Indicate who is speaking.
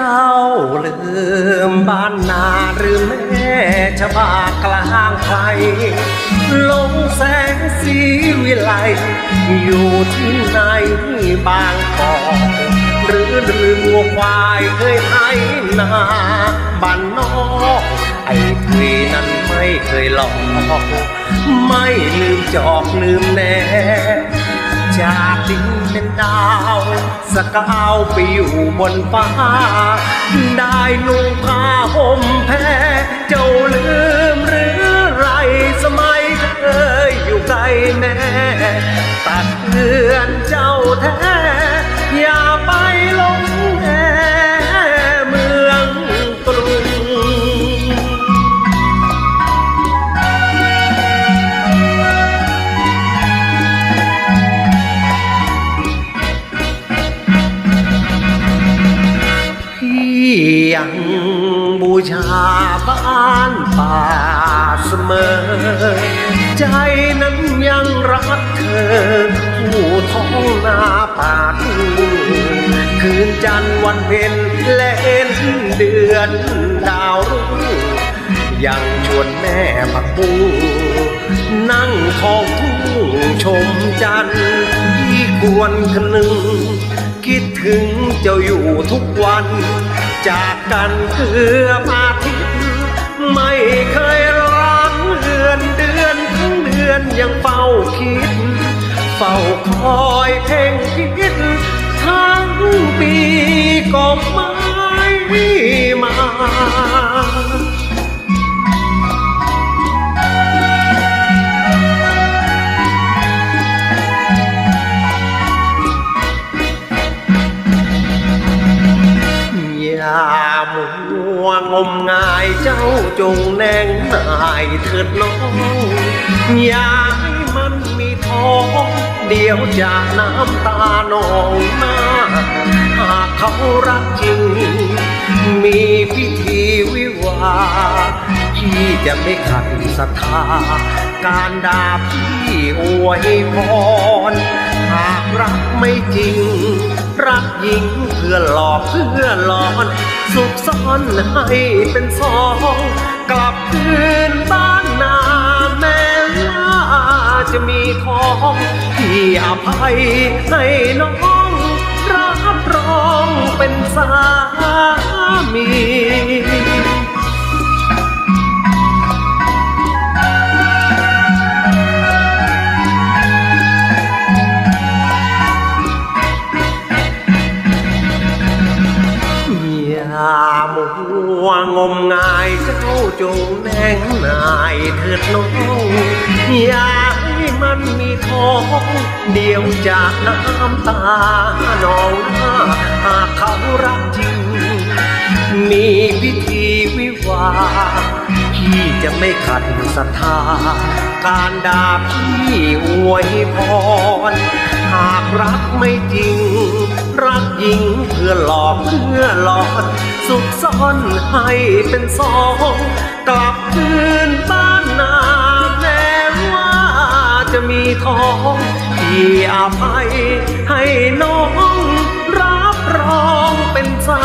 Speaker 1: ศร้าลืมบ้านนาหรือแม่ชะบากลางไฟลงแสงสีวิไลอยู่ที่ไหนบางกอกหรือหรือมัวควายเคยให้นาบ้านนอกไอ้คุยนั้นไม่เคยหลอกไม่ลืมจอกลืมแน่ จากดินเป็นดาว สกาวไปอยู่บนฟ้า ได้นุ่งผ้าห่มแพ้เจ้าลืมหรือไรสมัยเธออยู่ใกล้แม่ ตัดเลือนเจ้าแท้ ยังบูชาบ้านป่าเสมอ ใจนั้นยังรักเธอ ผู้ท้องนาป่าทุ่งคืนจันทร์วันเพ็ญและเอ็นเดือนดาวรุ่งยังชวนแม่ผักบุ้งนั่งท้องทุ่งชมจันทร์ที่ควรคนึง คิดถึงเจ้าอยู่ทุกวัน จากกันเกือบอาทิตย์ไม่เคยร้างเดือนเดือนทั้งเดือนยังเฝ้าคิด เฝ้าคอยเพ่งคิดทั้งปีก็ไม่ อย่ามัวงมงายเจ้าจงแนงนายเถิดน้อง อย่าให้มันมีท้อง เดี๋ยวจะน้ำตานองหน้า หากเขารักจริง มีพิธีวิวาห์พี่จะไม่ขัดศรัทธา การด่าพี่อวยพรหากรักไม่จริง รักหญิงเพื่อหลอกเพื่อหลอนสุขซ่อนให้เป็นสองกลับคืนบ้านนาแม้ว่าจะมีของที่อภัยให้น้องรับรองเป็นสามี งมงายเจ้าจงแนงนายเถิดน้องอย่าให้มันมีท้อง เดียวจากน้ำตานองหน้าหากเขารักจริง มีพิธีวิวาพี่จะไม่ขัดศรัทธา การด่าพี่อวยพร หากรักไม่จริง รักยิงเพื่อหลอกเพื่อหลอกสุขซ่อนให้เป็นสองกลับคืนบ้านนาแม้ว่าจะมีทองที่อภัยให้น้องรับรองเป็นสา